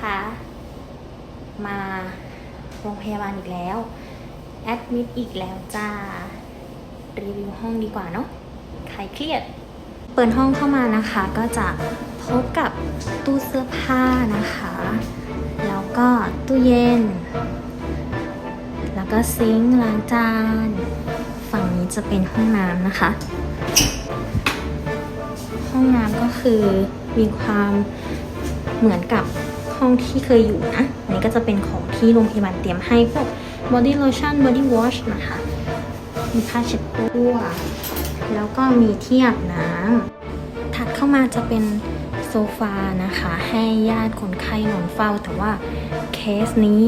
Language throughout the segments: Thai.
คะมาโรงพยาบาลอีกแล้ว แอดมิดอีกแล้วจ้า รีวิวห้องดีกว่าเนาะใครเครียด เปิดห้องเข้ามานะคะก็จะพบกับตู้เสื้อผ้านะคะ แล้วก็ตู้เย็น แล้วก็ซิงค์ล้างจาน ฝั่งนี้จะเป็นห้องน้ำนะคะ ห้องน้ำก็คือมีความเหมือนกับ ห้องที่เคยอยู่นะอันนี้ก็จะเป็นของที่โรงพยาบาลเตรียมให้พวก body lotion body wash นะคะ มีผ้าเช็ดตัว แล้วก็มีที่อาบน้ำถัดเข้ามาจะเป็นโซฟานะคะ ให้ญาติคนไข้นอนเฝ้า แต่ว่าเคสนี้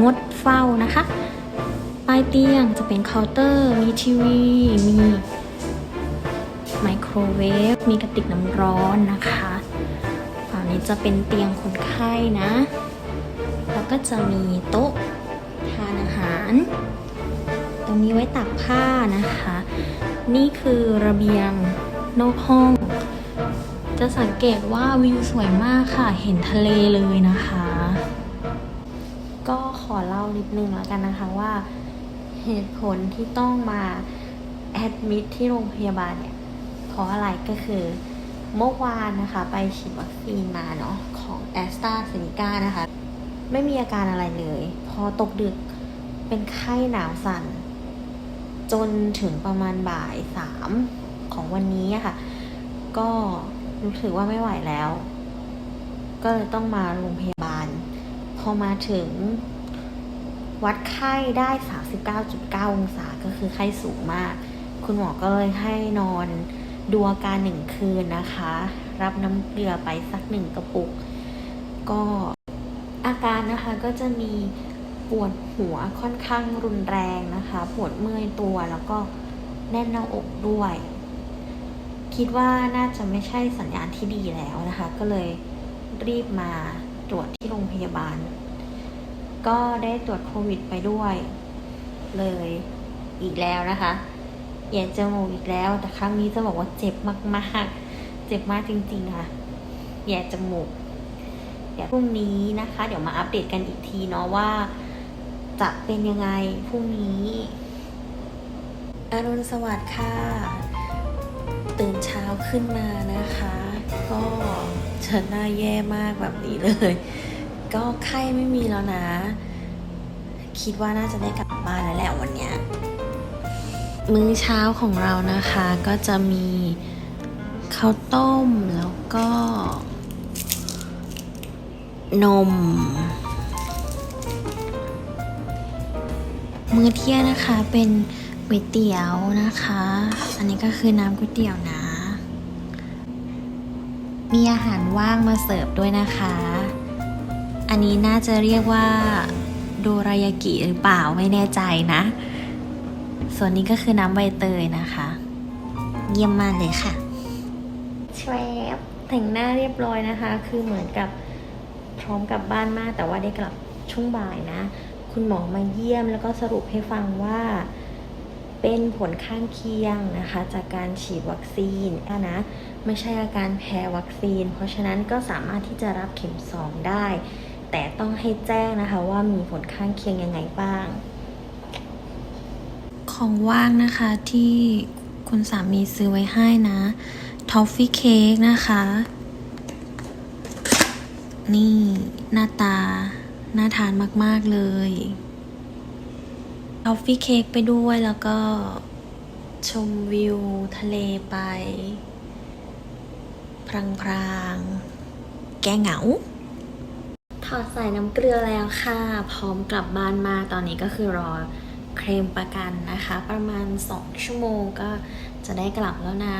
งดเฝ้านะคะปลายเตียงจะเป็นเคาน์เตอร์ มีทีวี มีไมโครเวฟ มีกระติกน้ำร้อนนะคะ นี้จะเป็นเตียงคนไข้นะ แล้วก็จะมีโต๊ะทานอาหาร ตรงนี้ไว้ตักผ้านะคะ นี่คือระเบียงนอกห้อง จะสังเกตว่าวิวสวยมากค่ะ เห็นทะเลเลยนะคะ ก็ขอเล่านิดนึงแล้วกันนะคะว่าเหตุผลที่ต้องมาแอดมิดที่โรงพยาบาลเนี่ยเพราะอะไรก็คือ เมื่อวานนะคะไปฉีดวัคซีนมาเนาะของแอสตราเซเนกานะคะ ไม่มีอาการอะไรเลย พอตกดึกเป็นไข้หนาวสั่น จนถึงประมาณบ่ายสามของวันนี้ค่ะ ก็รู้สึกว่าไม่ไหวแล้ว ก็เลยต้องมาโรงพยาบาล พอมาถึงวัดไข้ได้ 39.9 องศา ก็คือไข้สูงมาก คุณหมอก็เลยให้นอน ดูอาการหนึ่งคืนนะคะ รับน้ำเกลือไปสักหนึ่งกระปุก ก็อาการนะคะก็จะมีปวดหัวค่อนข้างรุนแรงนะคะ ปวดเมื่อยตัวแล้วก็แน่นหน้าอกด้วย คิดว่าน่าจะไม่ใช่สัญญาณที่ดีแล้วนะคะ ก็เลยรีบมาตรวจที่โรงพยาบาล ก็ได้ตรวจโควิดไปด้วยเลยอีกแล้วนะคะ แย่จมูกอีกแล้ว แต่ครั้งนี้จะบอกว่าเจ็บมากๆ เจ็บมากจริงๆค่ะแย่จมูกเดี๋ยวพรุ่งนี้นะคะ เดี๋ยวมาอัปเดตกันอีกทีเนาะว่า จะเป็นยังไงพรุ่งนี้อรุณสวัสดิ์ค่ะ ตื่นเช้าขึ้นมานะคะ ก็เชิญหน้าแย่มากแบบนี้เลย ก็ไข้ไม่มีแล้วนะ คิดว่าน่าจะได้กลับบ้านแล้วแหละวันเนี้ย มื้อเช้าของเรานะคะก็จะมีข้าวต้มแล้วก็ นม มื้อเที่ยงนะคะเป็นก๋วยเตี๋ยวนะคะ อันนี้ก็คือน้ำก๋วยเตี๋ยวนะ มีอาหารว่างมาเสิร์ฟด้วยนะคะ อันนี้น่าจะเรียกว่าโดรายากิหรือเปล่าไม่แน่ใจนะ ส่วนนี้ก็คือน้ำใบเตยนะคะ เยี่ยมมากเลยค่ะแชวบแต่งหน้าเรียบร้อยนะคะ คือเหมือนกับพร้อมกลับบ้านมาก แต่ว่าได้กลับช่วงบ่ายนะ คุณหมอมาเยี่ยมแล้วก็สรุปให้ฟังว่าเป็นผลข้างเคียงนะคะ จากการฉีดวัคซีนนะไม่ใช่อาการแพ้วัคซีน เพราะฉะนั้นก็สามารถที่จะรับเข็มสองได้ แต่ต้องให้แจ้งนะคะว่ามีผลข้างเคียงยังไงบ้าง ของว่างนะคะที่คุณสามีซื้อไว้ให้นะทอฟฟี่เค้กนะคะ นี่หน้าตา น่าทานมาก ๆ เลยทอฟฟี่เค้กไปด้วยแล้วก็ชมวิวทะเลไป พรางๆ แก้เหงาถอดใส่น้ำเกลือแล้วค่ะ พร้อมกลับบ้านมาตอนนี้ก็คือรอ เคลมประกันนะคะ ประมาณ 2 ชั่วโมงก็จะได้กลับแล้วนะ